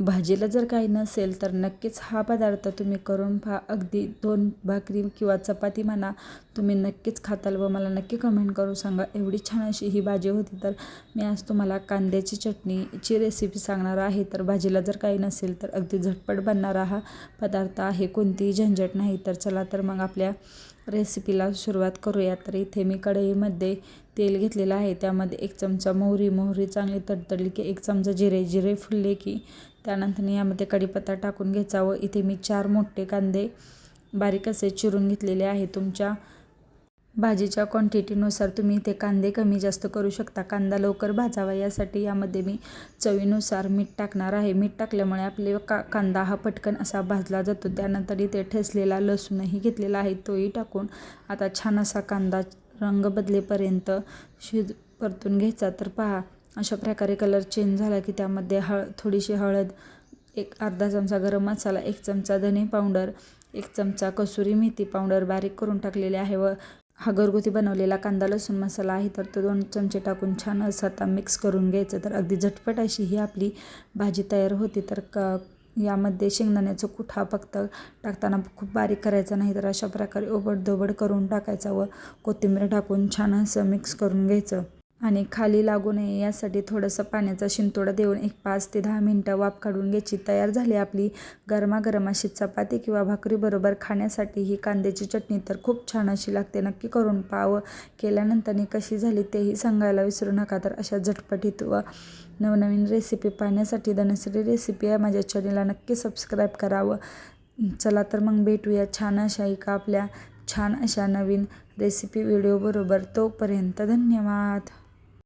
भाजीला जर काही नसेल तर नक्कीच हा पदार्थ तुम्ही करून पहा. अगदी दोन भाकरी किंवा चपाती म्हणा तुम्ही नक्कीच खाताल व मला नक्की कमेंट करून सांगा. एवढी छान अशी ही भाजी होती तर मी आज तुम्हाला कांद्याची चटणीची रेसिपी सांगणार आहे. तर भाजीला जर काही नसेल तर अगदी झटपट बनणारा हा पदार्थ आहे. कोणतीही झंझट नाही. तर चला तर मग आपल्या रेसिपीला सुरुवात करूया. तर इथे मी कढईमध्ये तेल घेतलेलं आहे. त्यामध्ये एक चमचा मोहरी. मोहरी चांगली तडतडली की एक चमचा जिरे. जिरे फुलले की त्यानंतर यामध्ये कढीपत्ता टाकून घ्यायचा व इथे मी चार मोठे कांदे बारीक असे चिरून घेतलेले आहे. तुमच्या भाजीच्या क्वांटिटीनुसार तुम्ही इथे कांदे कमी जास्त करू शकता. कांदा लवकर भाजावा. यासाठी यामध्ये मी चवीनुसार मीठ टाकणार आहे. मीठ टाकल्यामुळे आपले का कांदा हा पटकन असा भाजला जातो. त्यानंतर इथे ठेसलेला लसूणही घेतलेला आहे. तोही टाकून आता छान असा कांदा रंग बदलेपर्यंत शिज परतून घ्यायचा. तर पहा अशा प्रकारे कलर चेंज झाला की त्यामध्ये हळ थोडीशी हळद एक अर्धा चमचा गरम मसाला एक चमचा धने पावडर एक चमचा कसुरी मेथी पावडर बारीक करून टाकलेले आहे व हा घरगुती बनवलेला कांदा लसूण मसाला आहे. तर तो दोन चमचे टाकून छान असं आता मिक्स करून घ्यायचं. तर अगदी झटपट अशी ही आपली भाजी तयार होती. तर क यामध्ये शेंगदाण्याचं कुठा हा फक्त टाकताना खूप बारीक करायचा नाही तर अशा प्रकारे ओबडधोबड करून टाकायचा व कोथिंबीर टाकून छान असं मिक्स करून घ्यायचं. आणि खाली लागू नये यासाठी थोडंसं पाण्याचा शिंतोडा देऊन एक पाच ते दहा मिनटं वाफ काढून घ्यायची. तयार झाली आपली गरमागरम अशी चपाती किंवा भाकरीबरोबर खाण्यासाठी ही कांद्याची चटणी तर खूप छान अशी लागते. नक्की करून पाव केल्यानंतरनी कशी झाली तेही सांगायला विसरू नका. तर अशा झटपटीत व नवनवीन रेसिपी पाहण्यासाठी धनश्री रेसिपी आहे माझ्या चॅनेलला नक्की सबस्क्राईब करावं चला तर मग भेटूया छान अशा एका आपल्या छान अशा नवीन रेसिपी व्हिडिओबरोबर तोपर्यंत धन्यवाद.